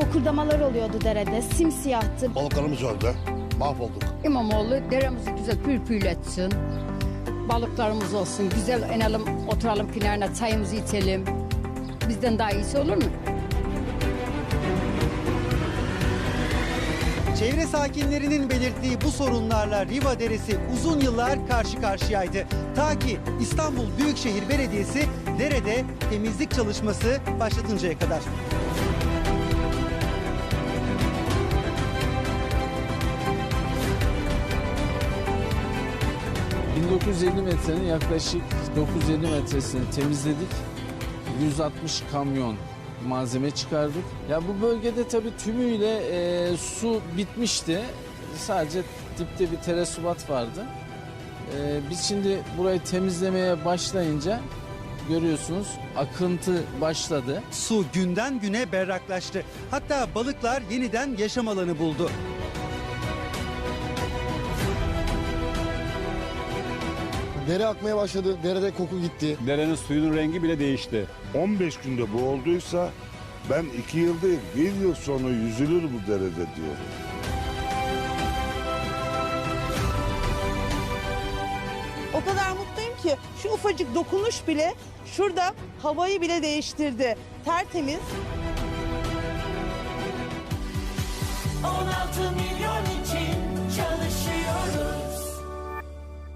kıpırdamalar oluyordu derede. Simsiyahtı. Balıklarımız öldü. Mahvolduk. İmamoğlu deremizi güzel pürpürletsin. Balıklarımız olsun. Güzel inelim, oturalım kenarına çayımızı içelim. Bizden daha iyisi olur mu? Çevre sakinlerinin belirttiği bu sorunlarla Riva Deresi uzun yıllar karşı karşıyaydı. Ta ki İstanbul Büyükşehir Belediyesi derede temizlik çalışması başlatıncaya kadar. ...1950 metrenin yaklaşık 950 metresini temizledik. 160 kamyon malzeme çıkardık. Ya bu bölgede tabii tümüyle e, su bitmişti. Sadece dipte bir teresubat vardı. E, biz şimdi burayı temizlemeye başlayınca görüyorsunuz akıntı başladı. Su günden güne berraklaştı. Hatta balıklar yeniden yaşam alanı buldu. Dere akmaya başladı. Derede koku gitti. Derenin suyunun rengi bile değişti. 15 günde bu olduysa ben 2 yıl değil 1 yıl sonra yüzülür bu derede diyorum. O kadar mutluyum ki şu ufacık dokunuş bile şurada havayı bile değiştirdi. Tertemiz. 16 milyon